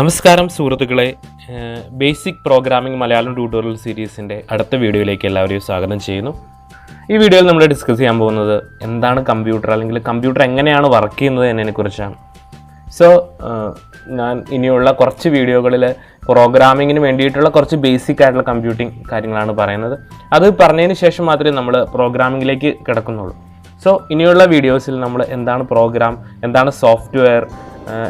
നമസ്കാരം സുഹൃത്തുക്കളെ. Basic programming Malayalam tutorial സീരീസിന്റെ അടുത്ത വീഡിയോയിലേക്ക് എല്ലാവരെയും സ്വാഗതം ചെയ്യുന്നു. ഈ വീഡിയോയിൽ നമ്മൾ ഡിസ്കസ് ചെയ്യാൻ പോകുന്നത് എന്താണ് കമ്പ്യൂട്ടർ അല്ലെങ്കിൽ കമ്പ്യൂട്ടർ എങ്ങനെയാണ് വർക്ക് ചെയ്യുന്നത് എന്നതിനെക്കുറിച്ചാണ് സോ ഞാൻ ഇനിയുള്ള കുറച്ച് വീഡിയോകളിൽ പ്രോഗ്രാമിങ്ങിന് വേണ്ടിയിട്ടുള്ള കുറച്ച് ബേസിക് ആയിട്ടുള്ള കമ്പ്യൂട്ടിംഗ് കാര്യങ്ങളാണ് പറയുന്നത്. അത് പറഞ്ഞതിന് ശേഷം മാത്രമേ നമ്മൾ പ്രോഗ്രാമിങ്ങിലേക്ക് കിടക്കുന്നുള്ളൂ. സോ ഇനിയുള്ള വീഡിയോസിൽ നമ്മൾ എന്താണ് പ്രോഗ്രാം എന്താണ് സോഫ്റ്റ്വെയർ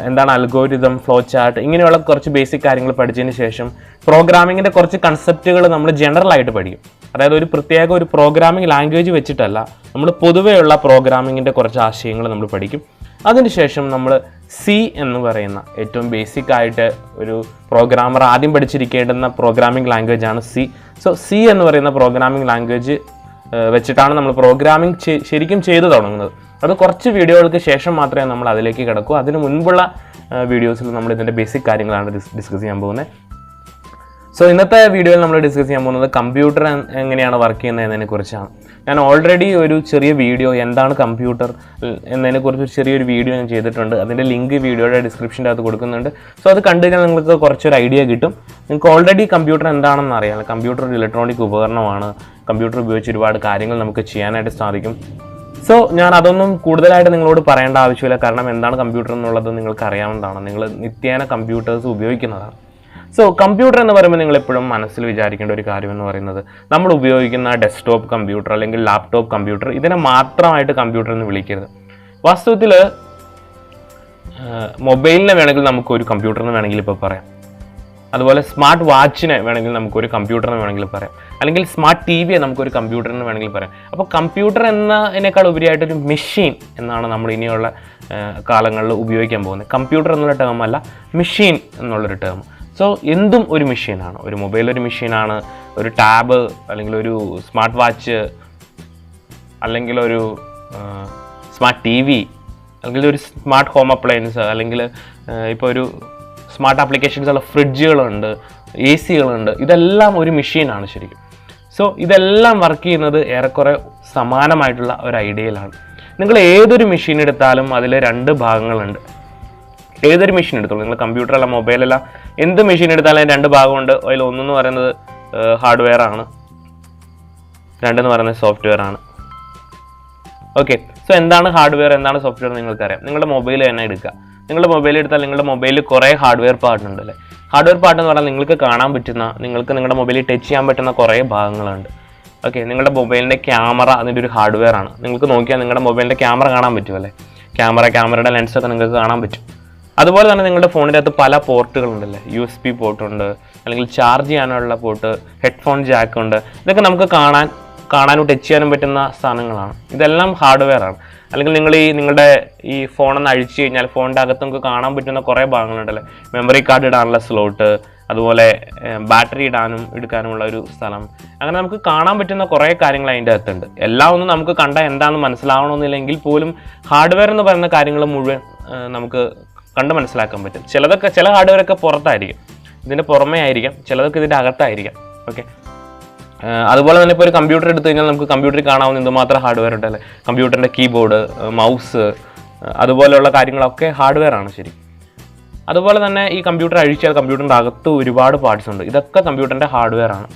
എന്താണ് അൽഗോരിതം ഫ്ലോ ചാർട്ട് ഇങ്ങനെയുള്ള കുറച്ച് ബേസിക് കാര്യങ്ങൾ പഠിച്ചതിന് ശേഷം പ്രോഗ്രാമിങ്ങിന്റെ കുറച്ച് കൺസെപ്റ്റുകൾ നമ്മൾ ജനറൽ ആയിട്ട് പഠിക്കും. അതായത് ഒരു പ്രത്യേക ഒരു പ്രോഗ്രാമിംഗ് ലാംഗ്വേജ് വെച്ചിട്ടല്ല നമ്മൾ പൊതുവെയുള്ള പ്രോഗ്രാമിങ്ങിന്റെ കുറച്ച് ആശയങ്ങൾ നമ്മൾ പഠിക്കും. അതിനുശേഷം നമ്മൾ സി എന്ന് പറയുന്ന ഏറ്റവും ബേസിക് ആയിട്ട് ഒരു പ്രോഗ്രാമർ ആദ്യം പഠിച്ചിരിക്കേണ്ടുന്ന പ്രോഗ്രാമിംഗ് ലാംഗ്വേജ് ആണ് സി സോ സി എന്ന് പറയുന്ന പ്രോഗ്രാമിംഗ് ലാംഗ്വേജ് വെച്ചിട്ടാണ് നമ്മൾ പ്രോഗ്രാമിംഗ് ശരിക്കും ചെയ്തു തുടങ്ങുന്നത്. അത് കുറച്ച് വീഡിയോകൾക്ക് ശേഷം മാത്രമേ നമ്മൾ അതിലേക്ക് കിടക്കൂ. അതിന് മുൻപുള്ള വീഡിയോസിൽ നമ്മൾ ഇതിന്റെ ബേസിക് കാര്യങ്ങളാണ് ഡിസ്കസ് ചെയ്യാൻ പോകുന്നത്. സോ ഇന്നത്തെ വീഡിയോയിൽ നമ്മൾ ഡിസ്കസ് ചെയ്യാൻ പോകുന്നത് കമ്പ്യൂട്ടർ എങ്ങനെയാണ് വർക്ക് ചെയ്യുന്നത് എന്നതിനെ കുറിച്ചാണ്. ഞാൻ ഓൾറെഡി ഒരു ചെറിയ വീഡിയോ എന്താണ് കമ്പ്യൂട്ടർ എന്നതിനെ കുറിച്ച് ഒരു ചെറിയൊരു വീഡിയോ ഞാൻ ചെയ്തിട്ടുണ്ട്. അതിന്റെ ലിങ്ക് വീഡിയോയുടെ ഡിസ്ക്രിപ്ഷന്റെ അകത്ത് കൊടുക്കുന്നുണ്ട്. സോ അത് കണ്ടു കഴിഞ്ഞാൽ നിങ്ങൾക്ക് കുറച്ചൊരു ഐഡിയ കിട്ടും. നിങ്ങൾക്ക് ഓൾറെഡി കമ്പ്യൂട്ടർ എന്താണെന്ന് അറിയാം. കമ്പ്യൂട്ടർ ഒരു ഇലക്ട്രോണിക് ഉപകരണമാണ്. കമ്പ്യൂട്ടർ ഉപയോഗിച്ച് ഒരുപാട് കാര്യങ്ങൾ നമുക്ക് ചെയ്യാനായിട്ട് സാധിക്കും. സോ ഞാൻ അതൊന്നും കൂടുതലായിട്ട് നിങ്ങളോട് പറയേണ്ട ആവശ്യമില്ല. കാരണം എന്താണ് കമ്പ്യൂട്ടർ എന്നുള്ളത് നിങ്ങൾക്ക് അറിയാവുന്നതാണ് നിങ്ങൾ നിത്യേന കമ്പ്യൂട്ടേഴ്സ് ഉപയോഗിക്കുന്നതാണ്. സോ കമ്പ്യൂട്ടർ എന്ന് പറയുമ്പോൾ നിങ്ങൾ എപ്പോഴും മനസ്സിൽ വിചാരിക്കേണ്ട ഒരു കാര്യം എന്ന് പറയുന്നത് നമ്മൾ ഉപയോഗിക്കുന്ന ഡെസ്ക്ടോപ്പ് കമ്പ്യൂട്ടർ അല്ലെങ്കിൽ ലാപ്ടോപ്പ് കമ്പ്യൂട്ടർ ഇതിനെ മാത്രമായിട്ട് കമ്പ്യൂട്ടർ എന്ന് വിളിക്കരുത്. വാസ്തവത്തിൽ മൊബൈലിനെ വേണമെങ്കിൽ നമുക്ക് ഒരു കമ്പ്യൂട്ടറിന് വേണമെങ്കിൽ ഇപ്പോൾ പറയാം. അതുപോലെ സ്മാർട്ട് വാച്ചിനെ വേണമെങ്കിൽ നമുക്കൊരു കമ്പ്യൂട്ടറിന് വേണമെങ്കിൽ പറയാം. അല്ലെങ്കിൽ സ്മാർട്ട് ടി വിയെ നമുക്കൊരു കമ്പ്യൂട്ടറിന് വേണമെങ്കിൽ പറയാം. അപ്പോൾ കമ്പ്യൂട്ടർ എന്നതിനേക്കാൾ ഉപരിയായിട്ട് ഒരു മെഷീൻ എന്നാണ് നമ്മൾ ഇനിയുള്ള കാലങ്ങളിൽ ഉപയോഗിക്കാൻ പോകുന്നത്. കമ്പ്യൂട്ടർ എന്നുള്ള ടേം അല്ല മെഷീൻ എന്നുള്ളൊരു ടേം സോ എന്തും ഒരു മെഷീനാണ് ഒരു മൊബൈൽ ഒരു മെഷീനാണ് ഒരു ടാബ് അല്ലെങ്കിൽ ഒരു സ്മാർട്ട് വാച്ച് അല്ലെങ്കിൽ ഒരു സ്മാർട്ട് ടി വി അല്ലെങ്കിൽ ഒരു സ്മാർട്ട് ഹോം അപ്ലയൻസ് അല്ലെങ്കിൽ ഇപ്പോൾ ഒരു സ്മാർട്ട് ആപ്ലിക്കേഷൻസ് ഉള്ള ഫ്രിഡ്ജുകളുണ്ട് എ സികളുണ്ട് ഇതെല്ലാം ഒരു മെഷീനാണ് ശരിക്കും. സോ ഇതെല്ലാം വർക്ക് ചെയ്യുന്നത് ഏറെക്കുറെ സമാനമായിട്ടുള്ള ഒരു ഐഡിയയിലാണ്. നിങ്ങൾ ഏതൊരു മെഷീൻ എടുത്താലും അതിൽ രണ്ട് ഭാഗങ്ങളുണ്ട്. ഏതൊരു മെഷീൻ എടുത്തോളൂ? നിങ്ങൾ കമ്പ്യൂട്ടറല്ല മൊബൈലല്ല എന്ത് മെഷീൻ എടുത്താലും രണ്ട് ഭാഗമുണ്ട്. അതിൽ ഒന്നെന്ന് പറയുന്നത് ഹാർഡ്വെയർ ആണ്. രണ്ടെന്ന് പറയുന്നത് സോഫ്റ്റ്വെയർ ആണ്. ഓക്കെ സോ എന്താണ് ഹാർഡ്വെയർ എന്താണ് സോഫ്റ്റ്വെയർ നിങ്ങൾക്കറിയാം. നിങ്ങളുടെ മൊബൈൽ തന്നെ എടുക്കുക. നിങ്ങളുടെ മൊബൈൽ എടുത്താൽ നിങ്ങളുടെ മൊബൈലിൽ കുറേ ഹാർഡ്വെയർ പാർട്ട് ഉണ്ട് അല്ലേ? ഹാർഡ്വെയർ പാർട്ട് എന്ന് പറഞ്ഞാൽ നിങ്ങൾക്ക് കാണാൻ പറ്റുന്ന നിങ്ങൾക്ക് നിങ്ങളുടെ മൊബൈലിൽ ടച്ച് ചെയ്യാൻ പറ്റുന്ന കുറേ ഭാഗങ്ങളുണ്ട്. ഓക്കെ നിങ്ങളുടെ മൊബൈലിന്റെ ക്യാമറ അതിന്റെ ഒരു ഹാർഡ്വെയർ ആണ്. നിങ്ങൾക്ക് നോക്കിയാൽ നിങ്ങളുടെ മൊബൈലിന്റെ ക്യാമറ കാണാൻ പറ്റുമല്ലേ ക്യാമറ ക്യാമറയുടെ ലെൻസൊക്കെ നിങ്ങൾക്ക് കാണാൻ പറ്റും. അതുപോലെ തന്നെ നിങ്ങളുടെ ഫോണിന്റെ അകത്ത് പല പോർട്ടുകളുണ്ടല്ലേ യു എസ് പി പോർട്ടുണ്ട് അല്ലെങ്കിൽ ചാർജ് ചെയ്യാനുള്ള പോർട്ട് ഹെഡ്ഫോൺ ജാക്ക് ഉണ്ട്. ഇതൊക്കെ നമുക്ക് കാണാൻ കാണാനും ടച്ച് ചെയ്യാനും പറ്റുന്ന സാധനങ്ങളാണ്. ഇതെല്ലാം ഹാർഡ്വെയർ ആണ്. അല്ലെങ്കിൽ നിങ്ങൾ ഈ നിങ്ങളുടെ ഈ ഫോണൊന്ന് അഴിച്ചു കഴിഞ്ഞാൽ ഫോണിന്റെ അകത്ത് നമുക്ക് കാണാൻ പറ്റുന്ന കുറേ ഭാഗങ്ങളുണ്ടല്ലേ? മെമ്മറി കാർഡ് ഇടാനുള്ള സ്ലോട്ട് അതുപോലെ ബാറ്ററി ഇടാനും എടുക്കാനുമുള്ള ഒരു സ്ഥലം. അങ്ങനെ നമുക്ക് കാണാൻ പറ്റുന്ന കുറേ കാര്യങ്ങൾ അതിന്റെ അകത്തുണ്ട്. എല്ലാം ഒന്നും നമുക്ക് കണ്ടാൽ എന്താണെന്ന് മനസ്സിലാവണമെന്നില്ലെങ്കിൽ പോലും ഹാർഡ്വെയർ എന്ന് പറയുന്ന കാര്യങ്ങൾ മുഴുവൻ നമുക്ക് കണ്ട് മനസ്സിലാക്കാൻ പറ്റും. ചിലതൊക്കെ ചില ഹാർഡ്വെയറൊക്കെ പുറത്തായിരിക്കും. ഇതിന്റെ പുറമേ ആയിരിക്കാം. ചിലതൊക്കെ ഇതിന്റെ അകത്തായിരിക്കാം. ഓക്കെ? അതുപോലെ തന്നെ ഇപ്പോൾ ഒരു കമ്പ്യൂട്ടർ എടുത്തു കഴിഞ്ഞാൽ നമുക്ക് കമ്പ്യൂട്ടറിൽ കാണാവുന്ന എന്തുമാത്രം ഹാർഡ്വെയർ ഉണ്ട് ഉണ്ടല്ലേ കമ്പ്യൂട്ടറിന്റെ കീബോർഡ് മൗസ് അതുപോലെയുള്ള കാര്യങ്ങളൊക്കെ ഹാർഡ്വെയർ ആണ് ശരി. അതുപോലെ തന്നെ ഈ കമ്പ്യൂട്ടർ അഴിച്ചാൽ കമ്പ്യൂട്ടറിന്റെ അകത്ത് ഒരുപാട് പാർട്സ് ഉണ്ട്. ഇതൊക്കെ കമ്പ്യൂട്ടറിന്റെ ഹാർഡ്വെയർ ആണ്.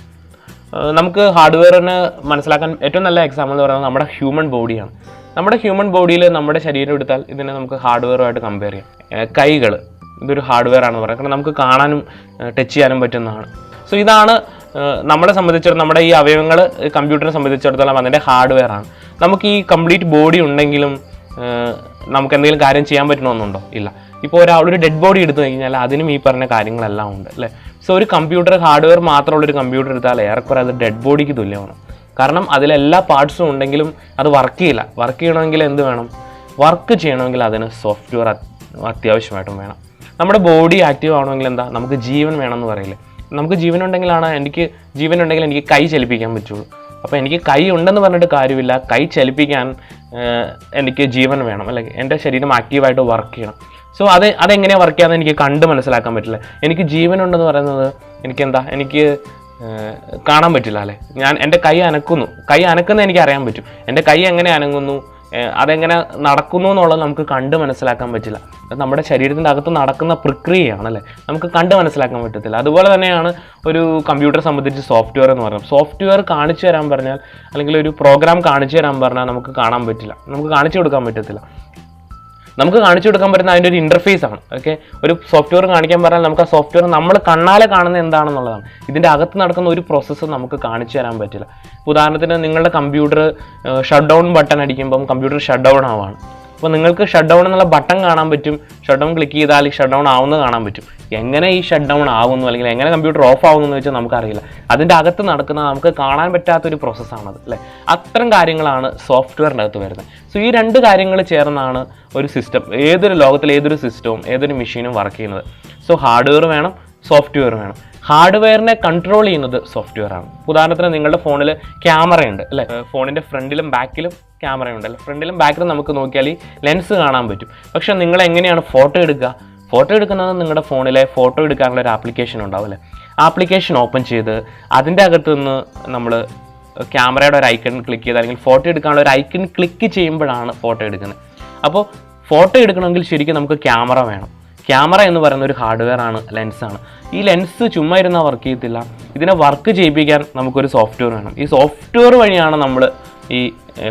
നമുക്ക് ഹാർഡ്വെയറിന് മനസ്സിലാക്കാൻ ഏറ്റവും നല്ല എക്സാമ്പിൾ എന്ന് പറയുന്നത് നമ്മുടെ ഹ്യൂമൻ ബോഡിയാണ് നമ്മുടെ ഹ്യൂമൻ ബോഡിയിൽ നമ്മുടെ ശരീരം എടുത്താൽ ഇതിനെ നമുക്ക് ഹാർഡ്വെയറുമായിട്ട് കമ്പയർ ചെയ്യാം. കൈകൾ ഇതൊരു ഹാർഡ്വെയർ ആണെന്ന് പറയാം. കാരണം നമുക്ക് കാണാനും ടച്ച് ചെയ്യാനും പറ്റുന്നതാണ്. സോ ഇതാണ് നമ്മളെ സംബന്ധിച്ചിടത്തോളം നമ്മുടെ ഈ അവയവങ്ങൾ കമ്പ്യൂട്ടറിനെ സംബന്ധിച്ചിടത്തോളം അതിന്റെ ഹാർഡ്വെയർ ആണ്. നമുക്ക് ഈ കംപ്ലീറ്റ് ബോഡി ഉണ്ടെങ്കിലും നമുക്ക് എന്തെങ്കിലും കാര്യം ചെയ്യാൻ പറ്റണമെന്നുണ്ടോ ഇല്ല. ഇപ്പോൾ ഒരാളൊരു ഡെഡ് ബോഡി എടുത്തു കഴിഞ്ഞാൽ അതിനും ഈ പറഞ്ഞ കാര്യങ്ങളെല്ലാം ഉണ്ട് അല്ലേ? സോ ഒരു കമ്പ്യൂട്ടർ ഹാർഡ്വെയർ മാത്രമുള്ളൊരു കമ്പ്യൂട്ടർ എടുത്താൽ ഏറെക്കുറെ അത് ഡെഡ് ബോഡിക്ക് തുല്യമാണ്. കാരണം അതിലെല്ലാ പാർട്സും ഉണ്ടെങ്കിലും അത് വർക്ക് ചെയ്യില്ല. വർക്ക് ചെയ്യണമെങ്കിൽ എന്ത് വേണം? വർക്ക് ചെയ്യണമെങ്കിൽ അതിന് സോഫ്റ്റ്വെയർ അത്യാവശ്യമായിട്ടും വേണം. നമ്മുടെ ബോഡി ആക്റ്റീവ് ആവണമെങ്കിൽ എന്താ? നമുക്ക് ജീവൻ വേണമെന്ന് പറയില്ലേ? നമുക്ക് ജീവനുണ്ടെങ്കിലാണ് എനിക്ക് ജീവനുണ്ടെങ്കിൽ എനിക്ക് കൈ ചലിപ്പിക്കാൻ പറ്റുള്ളൂ. അപ്പോൾ എനിക്ക് കൈ ഉണ്ടെന്ന് പറഞ്ഞിട്ട് കാര്യമില്ല. കൈ ചലിപ്പിക്കാൻ എനിക്ക് ജീവൻ വേണം. അല്ലെങ്കിൽ എന്റെ ശരീരം ആക്റ്റീവായിട്ട് വർക്ക് ചെയ്യണം. സോ അത് അതെങ്ങനെയാണ് വർക്ക് ചെയ്യാമെന്ന് എനിക്ക് കണ്ട് മനസ്സിലാക്കാൻ പറ്റില്ല. എനിക്ക് ജീവൻ ഉണ്ടെന്ന് പറയുന്നത് എനിക്ക് എന്താ എനിക്ക് കാണാൻ പറ്റില്ല അല്ലേ? ഞാൻ എന്റെ കൈ അനക്കുന്നു. കൈ അനക്കുന്ന എനിക്ക് അറിയാൻ പറ്റും. എന്റെ കൈ എങ്ങനെ അനങ്ങുന്നു? അതെങ്ങനെ നടക്കുന്നു എന്നുള്ളത് നമുക്ക് കണ്ട് മനസ്സിലാക്കാൻ പറ്റില്ല. നമ്മുടെ ശരീരത്തിന്റെ അകത്ത് നടക്കുന്ന പ്രക്രിയയാണല്ലേ? നമുക്ക് കണ്ട് മനസ്സിലാക്കാൻ പറ്റത്തില്ല. അതുപോലെ തന്നെയാണ് ഒരു കമ്പ്യൂട്ടർ സംബന്ധിച്ച് സോഫ്റ്റ്വെയർ എന്ന് പറയുന്നത്. സോഫ്റ്റ്വെയർ കാണിച്ചു തരാൻ പറഞ്ഞാൽ അല്ലെങ്കിൽ ഒരു പ്രോഗ്രാം കാണിച്ചു തരാൻ പറഞ്ഞാൽ നമുക്ക് കാണാൻ പറ്റില്ല. നമുക്ക് കാണിച്ചു കൊടുക്കാൻ പറ്റത്തില്ല. നമുക്ക് കാണിച്ചു കൊടുക്കാൻ പറ്റുന്ന അതിന്റെ ഒരു ഇന്റർഫേസ് ആണ്. ഓക്കെ ഒരു സോഫ്റ്റ്വെയർ കാണിക്കാൻ പറഞ്ഞാൽ നമുക്ക് ആ സോഫ്റ്റ്വെയർ നമ്മൾ കണ്ണാലെ കാണുന്ന എന്താണെന്നുള്ളതാണ്. ഇതിന്റെ അകത്ത് നടക്കുന്ന ഒരു പ്രോസസ്സ് നമുക്ക് കാണിച്ചു തരാൻ പറ്റില്ല. ഉദാഹരണത്തിന് നിങ്ങളുടെ കമ്പ്യൂട്ടർ ഷട്ട് ഡൗൺ ബട്ടൺ അടിക്കുമ്പം കമ്പ്യൂട്ടർ ഷട്ട് ഡൗൺ ആവാണ്. അപ്പോൾ നിങ്ങൾക്ക് ഷട്ട് ഡൗൺ എന്നുള്ള ബട്ടൺ കാണാൻ പറ്റും. ഷട്ട് ഡൗൺ ക്ലിക്ക് ചെയ്താൽ ഈ ഷട്ട് ഡൗൺ ആവുന്നത് കാണാൻ പറ്റും. എങ്ങനെ ഈ ഷട്ട് ഡൗൺ ആവുന്നു അല്ലെങ്കിൽ എങ്ങനെ കമ്പ്യൂട്ടർ ഓഫ് ആവുന്നു എന്ന് വെച്ചാൽ നമുക്കറിയില്ല. അതിന്റെ അകത്ത് നടക്കുന്ന നമുക്ക് കാണാൻ പറ്റാത്തൊരു പ്രോസസ്സാണത് അല്ലേ? അത്തരം കാര്യങ്ങളാണ് സോഫ്റ്റ്വെയറിന്റെ അകത്ത് വരുന്നത്. സോ ഈ രണ്ട് കാര്യങ്ങൾ ചേർന്നാണ് ഒരു സിസ്റ്റം ഏതൊരു ലോകത്തിലെ ഏതൊരു സിസ്റ്റവും ഏതൊരു മെഷീനും വർക്ക് ചെയ്യുന്നത്. സോ ഹാർഡ്വെയർ വേണം സോഫ്റ്റ്വെയർ വേണം. ഹാർഡ്വെയറിനെ കൺട്രോൾ ചെയ്യുന്നത് സോഫ്റ്റ്വെയർ ആണ്. ഉദാഹരണത്തിന് നിങ്ങളുടെ ഫോണിൽ ക്യാമറയുണ്ട് അല്ലേ? ഫോണിന്റെ ഫ്രണ്ടിലും ബാക്കിലും ക്യാമറയുണ്ട് ഉണ്ടല്ലോ ഫ്രണ്ടിലും ബാക്കിലും നമുക്ക് നോക്കിയാൽ ഈ ലെൻസ് കാണാൻ പറ്റും. പക്ഷെ നിങ്ങൾ എങ്ങനെയാണ് ഫോട്ടോ എടുക്കുക? ഫോട്ടോ എടുക്കുന്നത് നിങ്ങളുടെ ഫോണിലെ ഫോട്ടോ എടുക്കാനുള്ള ഒരു ആപ്ലിക്കേഷൻ ഉണ്ടാവില്ലേ ആപ്ലിക്കേഷൻ ഓപ്പൺ ചെയ്ത് അതിന്റെ അകത്ത് നിന്ന് നമ്മൾ ക്യാമറയുടെ ഒരു ഐക്കൺ ക്ലിക്ക് ചെയ്ത് അല്ലെങ്കിൽ ഫോട്ടോ എടുക്കാനുള്ള ഒരു ഐക്കൺ ക്ലിക്ക് ചെയ്യുമ്പോഴാണ് ഫോട്ടോ എടുക്കുന്നത്. അപ്പോൾ ഫോട്ടോ എടുക്കണമെങ്കിൽ ശരിക്കും നമുക്ക് ക്യാമറ വേണം. ക്യാമറ എന്ന് പറയുന്ന ഒരു ഹാർഡ്വെയർ ആണ് ലെൻസാണ് ഈ ലെൻസ് ചുമ്മാ ഇരുന്നാൽ വർക്ക് ചെയ്യത്തില്ല. ഇതിനെ വർക്ക് ചെയ്യിപ്പിക്കാൻ നമുക്കൊരു സോഫ്റ്റ്വെയർ വേണം. ഈ സോഫ്റ്റ്വെയർ വഴിയാണ് നമ്മൾ ഈ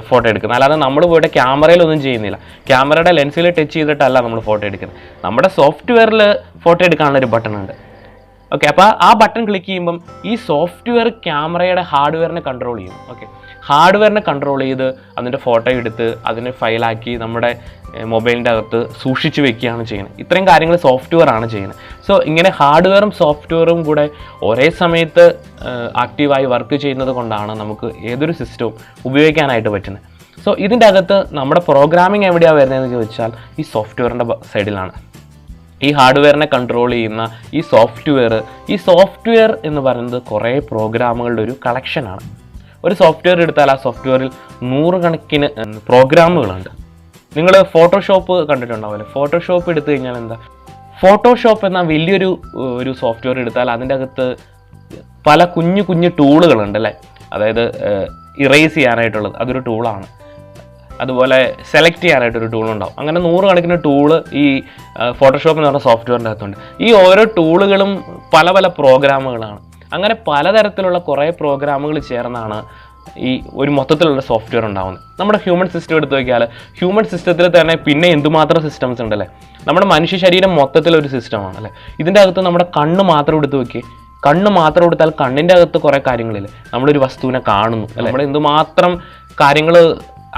ഫോട്ടോ എടുക്കുന്നത്. അല്ലാതെ നമ്മൾ പോയിട്ട് ക്യാമറയിലൊന്നും ചെയ്യുന്നില്ല. ക്യാമറയുടെ ലെൻസിൽ ടച്ച് ചെയ്തിട്ടല്ല നമ്മൾ ഫോട്ടോ എടുക്കുന്നത്. നമ്മുടെ സോഫ്റ്റ്വെയറിൽ ഫോട്ടോ എടുക്കാനുള്ള ഒരു ബട്ടൺ ഉണ്ട്. ഓക്കെ അപ്പോൾ ആ ബട്ടൺ ക്ലിക്ക് ചെയ്യുമ്പം ഈ സോഫ്റ്റ്വെയർ ക്യാമറയുടെ ഹാർഡ്വെയറിനെ കൺട്രോൾ ചെയ്യും. ഓക്കെ ഹാർഡ്വെയറിനെ കൺട്രോൾ ചെയ്ത് അതിന്റെ ഫോട്ടോ എടുത്ത് അതിനെ ഫയലാക്കി നമ്മുടെ മൊബൈലിന്റെ അകത്ത് സൂക്ഷിച്ച് വെക്കുകയാണ് ചെയ്യുന്നത്. ഇത്രയും കാര്യങ്ങൾ സോഫ്റ്റ്വെയർ ആണ് ചെയ്യുന്നത്. സോ ഇങ്ങനെ ഹാർഡ്വെയറും സോഫ്റ്റ്വെയറും കൂടെ ഒരേ സമയത്ത് ആക്റ്റീവായി വർക്ക് ചെയ്യുന്നത് കൊണ്ടാണ് നമുക്ക് ഏതൊരു സിസ്റ്റവും ഉപയോഗിക്കാനായിട്ട് പറ്റുന്നത്. സോ ഇതിന്റെ അകത്ത് നമ്മുടെ പ്രോഗ്രാമിംഗ് എവിടെയാണ് വരുന്നതെന്ന് ചോദിച്ചാൽ ഈ സോഫ്റ്റ്വെയറിന്റെ സൈഡിലാണ് ഈ ഹാർഡ്വെയറിനെ കൺട്രോൾ ചെയ്യുന്ന ഈ സോഫ്റ്റ്വെയർ ഈ സോഫ്റ്റ്വെയർ എന്ന് പറയുന്നത് കുറേ പ്രോഗ്രാമുകളുടെ ഒരു കളക്ഷനാണ് ഒരു സോഫ്റ്റ്വെയർ എടുത്താൽ ആ സോഫ്റ്റ്വെയറിൽ നൂറുകണക്കിന് പ്രോഗ്രാമുകളുണ്ട് നിങ്ങൾ ഫോട്ടോഷോപ്പ് കണ്ടിട്ടുണ്ടാവില്ലേ ഫോട്ടോഷോപ്പ് എടുത്തു കഴിഞ്ഞാൽ എന്താ? ഫോട്ടോഷോപ്പ് എന്ന വലിയൊരു ഒരു സോഫ്റ്റ്വെയർ എടുത്താൽ അതിന്റെ അകത്ത് പല കുഞ്ഞു കുഞ്ഞു ടൂളുകളുണ്ട് അല്ലേ? അതായത് ഇറേസ് ചെയ്യാനായിട്ടുള്ളത് അതൊരു ടൂളാണ് അതുപോലെ സെലക്ട് ചെയ്യാനായിട്ടൊരു ടൂൾ ഉണ്ടാവും അങ്ങനെ നൂറുകണക്കിന് ടൂൾ ഈ ഫോട്ടോഷോപ്പ് എന്ന് പറഞ്ഞ സോഫ്റ്റ്വെയറിന്റെ അകത്തുണ്ട്. ഈ ഓരോ ടൂളുകളും പല പല പ്രോഗ്രാമുകളാണ് അങ്ങനെ പലതരത്തിലുള്ള കുറേ പ്രോഗ്രാമുകൾ ചേർന്നാണ് ഈ ഒരു മൊത്തത്തിലുള്ള സോഫ്റ്റ്വെയർ ഉണ്ടാകുന്നത് നമ്മുടെ ഹ്യൂമൻ സിസ്റ്റം എടുത്തു നോക്കിയാൽ ഹ്യൂമൻ സിസ്റ്റത്തിൽ തന്നെ പിന്നെ എന്തുമാത്രം സിസ്റ്റംസ് ഉണ്ടല്ലേ? നമ്മുടെ മനുഷ്യ ശരീരം മൊത്തത്തിലൊരു സിസ്റ്റമാണ് അല്ലേ? ഇതിന്റെ അകത്ത് നമ്മുടെ കണ്ണ് മാത്രം എടുത്ത് നോക്കി കണ്ണ് മാത്രം എടുത്താൽ കണ്ണിന്റെ അകത്ത് കുറേ കാര്യങ്ങളില്ലേ? നമ്മളൊരു വസ്തുവിനെ കാണുന്നു അല്ലെ? നമ്മൾ എന്തുമാത്രം കാര്യങ്ങൾ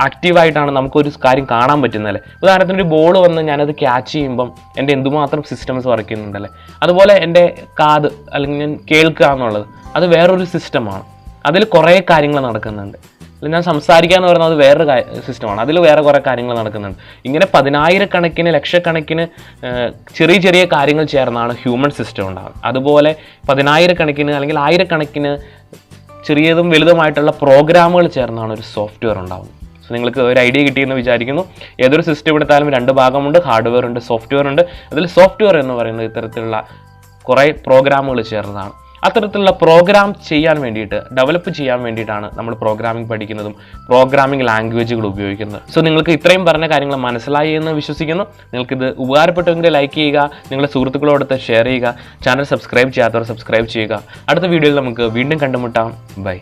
ആക്റ്റീവായിട്ടാണ് നമുക്കൊരു കാര്യം കാണാൻ പറ്റുന്നത് അല്ലേ? ഉദാഹരണത്തിന് ഒരു ബോൾ വന്ന് ഞാനത് ക്യാച്ച് ചെയ്യുമ്പം എന്റെ എന്തുമാത്രം സിസ്റ്റംസ് വർക്ക് ചെയ്യുന്നുണ്ടല്ലേ അതുപോലെ എന്റെ കാത് അല്ലെങ്കിൽ ഞാൻ കേൾക്കുക എന്നുള്ളത് അത് വേറൊരു സിസ്റ്റമാണ് അതിൽ കുറേ കാര്യങ്ങൾ നടക്കുന്നുണ്ട്. ഞാൻ സംസാരിക്കുക എന്ന് പറയുന്നത് വേറൊരു സിസ്റ്റമാണ് അതിൽ വേറെ കുറേ കാര്യങ്ങൾ നടക്കുന്നുണ്ട്. ഇങ്ങനെ പതിനായിരക്കണക്കിന് ലക്ഷക്കണക്കിന് ചെറിയ ചെറിയ കാര്യങ്ങൾ ചേർന്നാണ് ഹ്യൂമൻ സിസ്റ്റം ഉണ്ടാകുന്നത് അതുപോലെ പതിനായിരക്കണക്കിന് അല്ലെങ്കിൽ ആയിരക്കണക്കിന് ചെറിയതും വലുതുമായിട്ടുള്ള പ്രോഗ്രാമുകൾ ചേർന്നാണ് ഒരു സോഫ്റ്റ്വെയർ ഉണ്ടാകുന്നത് സോ നിങ്ങൾക്ക് ഒരു ഐഡിയ കിട്ടിയെന്ന് വിചാരിക്കുന്നു. ഏതൊരു സിസ്റ്റം എടുത്താലും രണ്ട് ഭാഗമുണ്ട് ഹാർഡ്വെയർ ഉണ്ട് സോഫ്റ്റ്വെയർ ഉണ്ട്. അതിൽ സോഫ്റ്റ്വെയർ എന്ന് പറയുന്നത് ഇത്തരത്തിലുള്ള കുറേ പ്രോഗ്രാമുകൾ ചേർന്നതാണ്. അത്തരത്തിലുള്ള പ്രോഗ്രാം ചെയ്യാൻ വേണ്ടിയിട്ട് ഡെവലപ്പ് ചെയ്യാൻ വേണ്ടിയിട്ടാണ് നമ്മൾ പ്രോഗ്രാമിംഗ് പഠിക്കുന്നതും പ്രോഗ്രാമിംഗ് ലാംഗ്വേജുകൾ ഉപയോഗിക്കുന്നത്. സോ നിങ്ങൾക്ക് ഇത്രയും പറഞ്ഞ കാര്യങ്ങൾ മനസ്സിലായി എന്ന് വിശ്വസിക്കുന്നു. നിങ്ങൾക്കിത് ഉപകാരപ്പെട്ടുവെങ്കിൽ ലൈക്ക് ചെയ്യുക നിങ്ങളുടെ സുഹൃത്തുക്കളോടൊത്ത് ഷെയർ ചെയ്യുക ചാനൽ സബ്സ്ക്രൈബ് ചെയ്യാത്തവർ സബ്സ്ക്രൈബ് ചെയ്യുക. അടുത്ത വീഡിയോയിൽ നമുക്ക് വീണ്ടും കണ്ടുമുട്ടാം. ബൈ